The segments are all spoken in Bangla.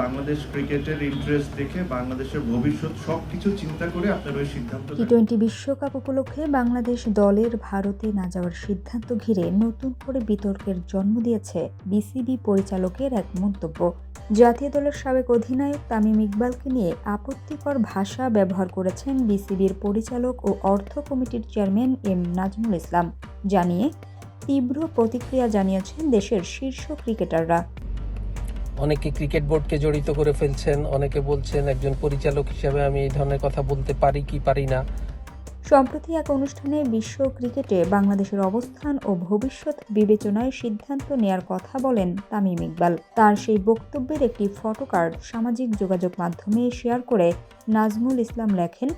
বাংলাদেশ ক্রিকেটের ইন্টারেস্ট দেখে বাংলাদেশের ভবিষ্যৎ সবকিছু চিন্তা করে আপনার ওই সিদ্ধান্ত টি টোয়েন্টি বিশ্বকাপ উপলক্ষে বাংলাদেশ দলের ভারতে না যাওয়ার সিদ্ধান্ত ঘিরে নতুন করে বিতর্কের জন্ম দিয়েছে বিসিবি পরিচালকের এক মন্তব্য। জাতীয় দলের সাবেক অধিনায়ক তামিম ইকবালকে নিয়ে আপত্তিকর ভাষা ব্যবহার করেছেন বিসিবির পরিচালক ও অর্থ কমিটির চেয়ারম্যান এম নাজমুল ইসলাম। জানিয়ে তীব্র প্রতিক্রিয়া জানিয়েছেন দেশের শীর্ষ ক্রিকেটাররা। অনেকে ক্রিকেট বোর্ডকে জড়িত করে ফেলছেন, অনেকে বলছেন একজন পরিচালক হিসেবে আমি এই ধরনের কথা বলতে পারি কি পারি না। সম্প্রতি এক অনুষ্ঠানে বিশ্ব ক্রিকেটে বাংলাদেশের অবস্থান ও ভবিষ্যৎ বিবেচনায় সিদ্ধান্ত নেয়ার কথা বলেন তামিম ইকবাল। তার সেই বক্তব্যের একটি ফটোকার্ড সামাজিক যোগাযোগ মাধ্যমে শেয়ার করে নাজমুল ইসলাম লেখেন,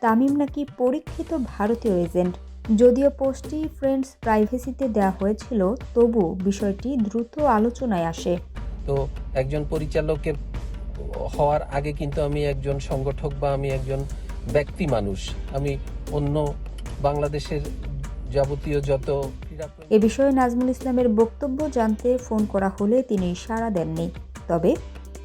তামিম নাকি পরীক্ষিত ভারতীয় এজেন্ট যদিও পোস্টটি ফ্রেন্ডস প্রাইভেসিতে দেওয়া হয়েছিল, তবু বিষয়টি দ্রুত আলোচনায় আসে। তো একজন পরিচালকের হওয়ার আগে কিন্তু আমি একজন সংগঠক বা আমি একজন ব্যক্তি মানুষ। আমি অন্য বাংলাদেশের যাবতীয় যত এ বিষয়ে নাজমুল ইসলামের বক্তব্য জানতে ফোন করা হলে তিনি সাড়া দেননি। তবে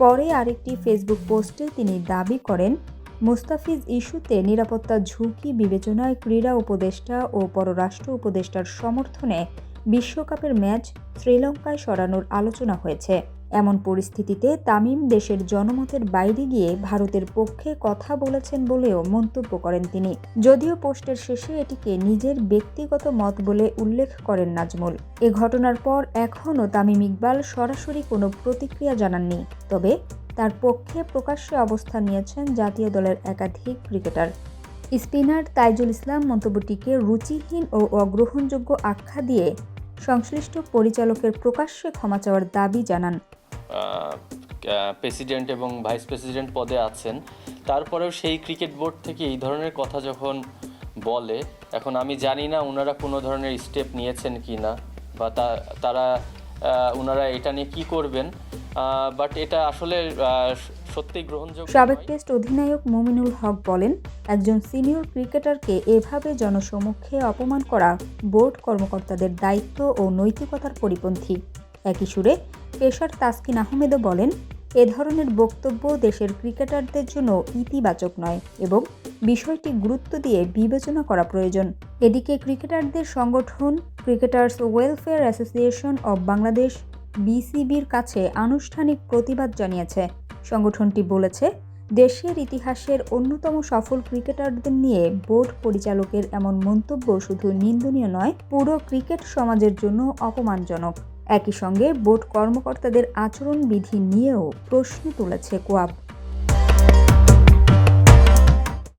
পরে আরেকটি ফেসবুক পোস্টে তিনি দাবি করেন, মুস্তাফিজ ইস্যুতে নিরাপত্তা ঝুঁকি বিবেচনায় ক্রীড়া উপদেষ্টা ও পররাষ্ট্র উপদেষ্টার সমর্থনে বিশ্বকাপের ম্যাচ শ্রীলঙ্কায় সরানোর আলোচনা হয়েছে। এমন পরিস্থিতিতে তামিম দেশের জনমতের বাইরে গিয়ে ভারতের পক্ষে কথা বলেছেন বলেও মন্তব্য করেন তিনি। যদিও পোস্টের শেষে এটিকে নিজের ব্যক্তিগত মত বলে উল্লেখ করেন নাজমুল। এ ঘটনার পর এখনও তামিম ইকবাল সরাসরি কোনো প্রতিক্রিয়া জানাননি, তবে তার পক্ষে প্রকাশ্যে অবস্থান নিয়েছেন জাতীয় দলের একাধিক ক্রিকেটার। স্পিনার তাইজুল ইসলাম মন্তব্যটিকে রুচিহীন ও অগ্রহণযোগ্য আখ্যা দিয়ে সংশ্লিষ্ট পরিচালকের প্রকাশ্যে ক্ষমা চাওয়ার দাবি জানান। প্রেসিডেন্ট এবং ভাইস প্রেসিডেন্ট পদে আছেন। তারপরেও সেই ক্রিকেট বোর্ড থেকে এই ধরনের কথা যখন বলে, এখন আমি জানি না ওনারা কোনো ধরনের স্টেপ নিয়েছেন কি না, বা তারা ওনারা এটা নিয়ে কি করবেন। বাট এটা আসলে সত্যি গ্রহণযোগ্য সাবেক টেস্ট অধিনায়ক মুমিনুল হক বলেন, একজন সিনিয়র ক্রিকেটারকে এভাবে জনসমক্ষে অপমান করা বোর্ড কর্মকর্তাদের দায়িত্ব ও নৈতিকতার পরিপন্থী। একই সুরে পেশার তাসকিন আহমেদও বলেন, এ ধরনের বক্তব্য দেশের ক্রিকেটারদের জন্য ইতিবাচক নয় এবং বিষয়টি গুরুত্ব দিয়ে বিবেচনা করা প্রয়োজন। এদিকে ক্রিকেটারদের সংগঠন cricketers welfare association of Bangladesh, বিসিবির কাছে আনুষ্ঠানিক প্রতিবাদ জানিয়েছে। সংগঠনটি বলেছে, দেশের ইতিহাসের অন্যতম সফল ক্রিকেটারদের নিয়ে বোর্ড পরিচালকের এমন মন্তব্য শুধু নিন্দনীয় নয়, পুরো ক্রিকেট সমাজের জন্য অপমানজনক। একই সঙ্গে বোর্ড কর্মকর্তাদের আচরণবিধি নিয়েও প্রশ্ন তুলেছে কোয়াব।